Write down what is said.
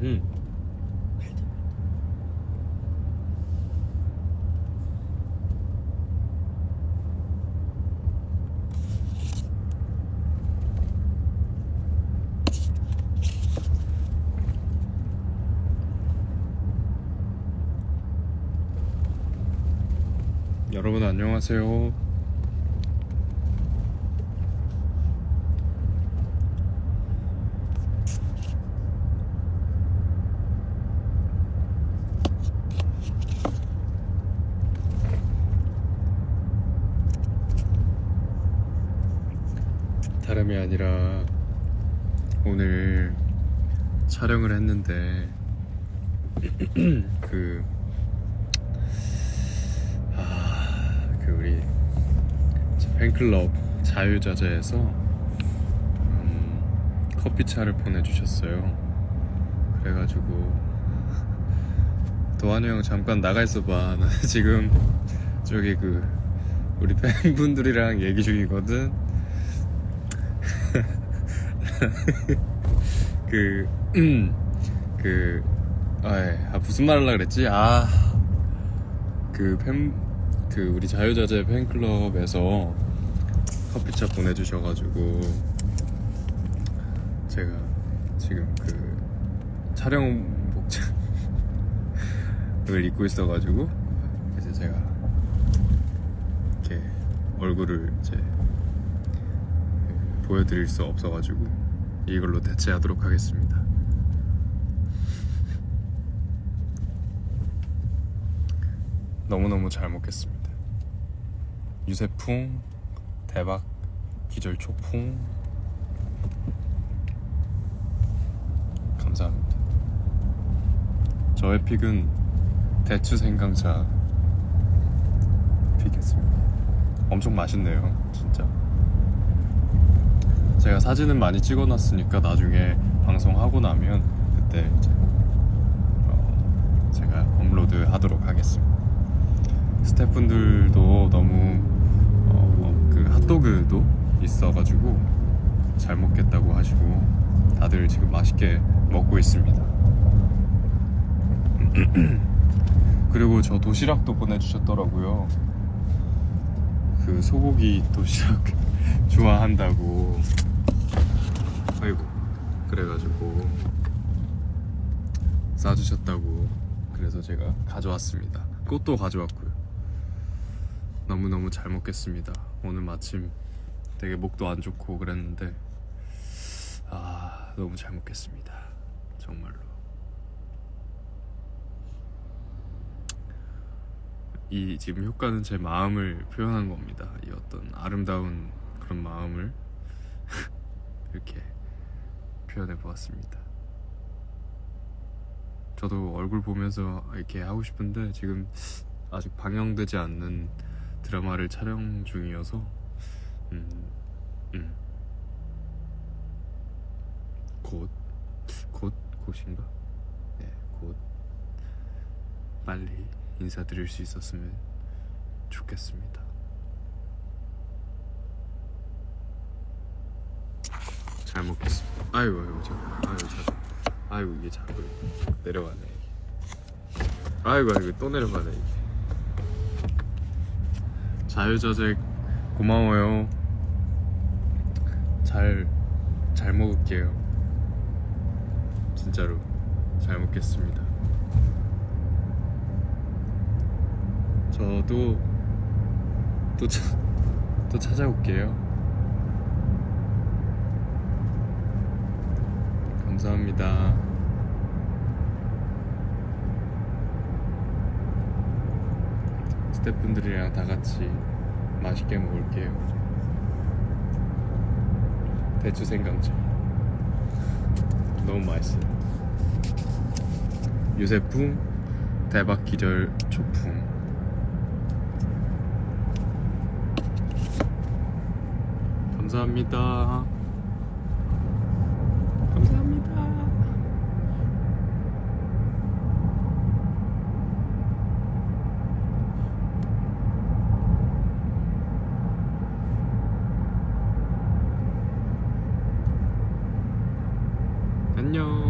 음. 여러분 안녕하세요. 다름이 아니라 오늘 촬영을 했는데 그 아, 그 우리 팬클럽 자유자재에서 음, 커피차를 보내주셨어요. 그래가지고 도환이 형 잠깐 나가 있어봐. 나 지금 저기 그 우리 팬분들이랑 얘기 중이거든. 그, 그, 아이, 아, 무슨 말 하려고 그랬지? 아, 그 팬, 그 우리 자유자재 팬클럽에서 커피차 보내주셔가지고 제가 지금 그 촬영 복장을 입고 있어가지고 그래서 제가 이렇게 얼굴을 이제 보여드릴 수 없어가지고 이걸로 대체하도록 하겠습니다. 너무너무 잘 먹겠습니다. 유세풍, 대박, 기절 초풍. 감사합니다. 저의 픽은 대추 생강차 픽했습니다. 엄청 맛있네요, 진짜. 제가 사진은 많이 찍어놨으니까 나중에 방송하고 나면 그때 이제 어, 제가 업로드 하도록 하겠습니다. 스태프분들도 너무 어, 그 핫도그도 있어가지고 잘 먹겠다고 하시고 다들 지금 맛있게 먹고 있습니다. 그리고 저 도시락도 보내주셨더라고요. 그 소고기 도시락 좋아한다고. 아이고 그래가지고 싸주셨다고 그래서 제가 가져왔습니다. 꽃도 가져왔고요. 너무너무 잘 먹겠습니다. 오늘 마침 되게 목도 안 좋고 그랬는데 아 너무 잘 먹겠습니다. 정말로. 이 지금 효과는 제 마음을 표현한 겁니다. 이 어떤 아름다운 그런 마음을 이렇게 표현해 보았습니다. 저도 얼굴 보면서 이렇게 하고 싶은데 지금 아직 방영되지 않는 드라마를 촬영 중이어서 음, 음. 곧, 곧, 곧인가? 네, 곧 빨리 인사드릴 수 있었으면 좋겠습니다. 잘 먹겠습니다. 아이고 아이고 저 아이고 저 아이고 이게 자꾸 내려가네. 이게. 아이고 아이고 또 내려가네. 자유자재 고마워요. 잘 잘 먹을게요. 진짜로 잘 먹겠습니다. 저도 또, 차, 또 찾아올게요. 감사합니다. 스태프분들이랑 다 같이 맛있게 먹을게요. 대추 생강차. 너무 맛있어요. 유세풍, 대박 기절 초풍. 감사합니다. 안녕.